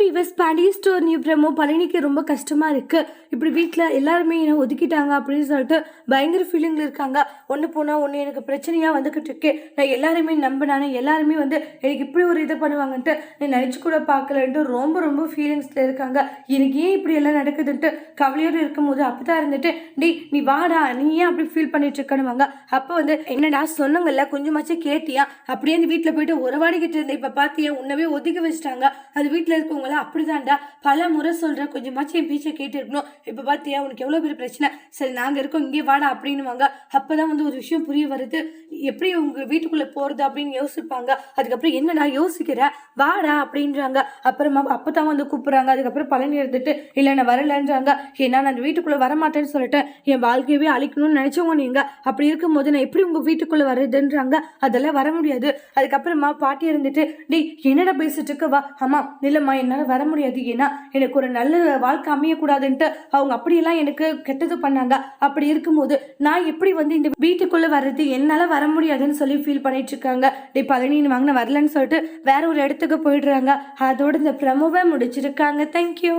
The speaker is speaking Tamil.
Weavers Pandi store new promo பழனிக்கு ரொம்ப கஷ்டமாக இருக்குது இப்படி வீட்டில் எல்லாருமே என்னை ஒதுக்கிட்டாங்க அப்படின்னு சொல்லிட்டு பயங்கர ஃபீலிங்கில் இருக்காங்க. ஒன்று போனால் ஒன்று எனக்கு பிரச்சனையாக வந்துக்கிட்டு இருக்கே. நான் எல்லாருமே நம்பினானே எல்லாருமே வந்து எனக்கு இப்படி ஒரு இதை பண்ணுவாங்கன்ட்டு நான் நினச்சி கூட பார்க்கலன்ட்டு ரொம்ப ரொம்ப ஃபீலிங்ஸில் இருக்காங்க. எனக்கு ஏன் இப்படி எல்லாம் நடக்குதுன்ட்டு கவலையோடு இருக்கும்போது அப்போ தான் இருந்துட்டு டேய் நீ வாடா நீ ஏன் அப்படி ஃபீல் பண்ணிட்டு இருக்கணுவாங்க அப்போ வந்து என்னடா சொன்னங்கல்ல கொஞ்சமாச்சும் கேட்டியா? அப்படியே அந்த வீட்டில் போயிட்டு உறவாடிக்கிட்டு இருந்தேன் இப்போ பார்த்தியா உன்னவே ஒதுக்கி வச்சிட்டாங்க. அது வீட்டில் இருக்கவங்க இருக்கவங்களாம் அப்படிதான்டா. பல முறை சொல்ற கொஞ்சமாச்சும் என் பேச்சை கேட்டு இருக்கணும் இப்போ பார்த்தியா உனக்கு எவ்வளோ பெரிய பிரச்சனை? சரி நாங்கள் இருக்கோம் இங்கே வாடா அப்படின்னுவாங்க. அப்போ தான் வந்து ஒரு விஷயம் புரிய வருது. எப்படி உங்கள் வீட்டுக்குள்ளே போகிறது அப்படின்னு யோசிப்பாங்க. அதுக்கப்புறம் என்னடா யோசிக்கிற வாடா அப்படின்றாங்க. அப்புறமா அப்போ தான் வந்து கூப்பிட்றாங்க. அதுக்கப்புறம் பழனி இருந்துட்டு இல்லை நான் வரலன்றாங்க. ஏன்னா நான் அந்த வீட்டுக்குள்ளே வரமாட்டேன்னு சொல்லிட்டேன். என் வாழ்க்கையவே அழிக்கணும்னு நினைச்சவங்க நீங்கள் அப்படி இருக்கும்போது நான் எப்படி உங்கள் வீட்டுக்குள்ளே வருதுன்றாங்க அதெல்லாம் வர முடியாது. அதுக்கப்புறமா பாட்டி இருந்துட்டு டேய் என்னடா பேசிட்டு இருக்க? வா அம்மா இல்லைம்மா என்னால் வர முடியாது. ஏன்னா எனக்கு ஒரு நல்ல வாழ்க்கை அமையக்கூடாதுன்ட்டு அவங்க அப்படியெல்லாம் எனக்கு கெட்டது பண்ணாங்க. அப்படி இருக்கும்போது நான் எப்படி வந்து இந்த வீட்டுக்குள்ளே வர்றது? என்னால் வர முடியாதுன்னு சொல்லி ஃபீல் பண்ணிட்டு இருக்காங்க டே பழனின்னு வாங்கின வரலன்னு சொல்லிட்டு வேற ஒரு இடத்துக்கு போயிடுறாங்க. அதோட இந்த ப்ரமோவை முடிச்சிருக்காங்க. தேங்க்யூ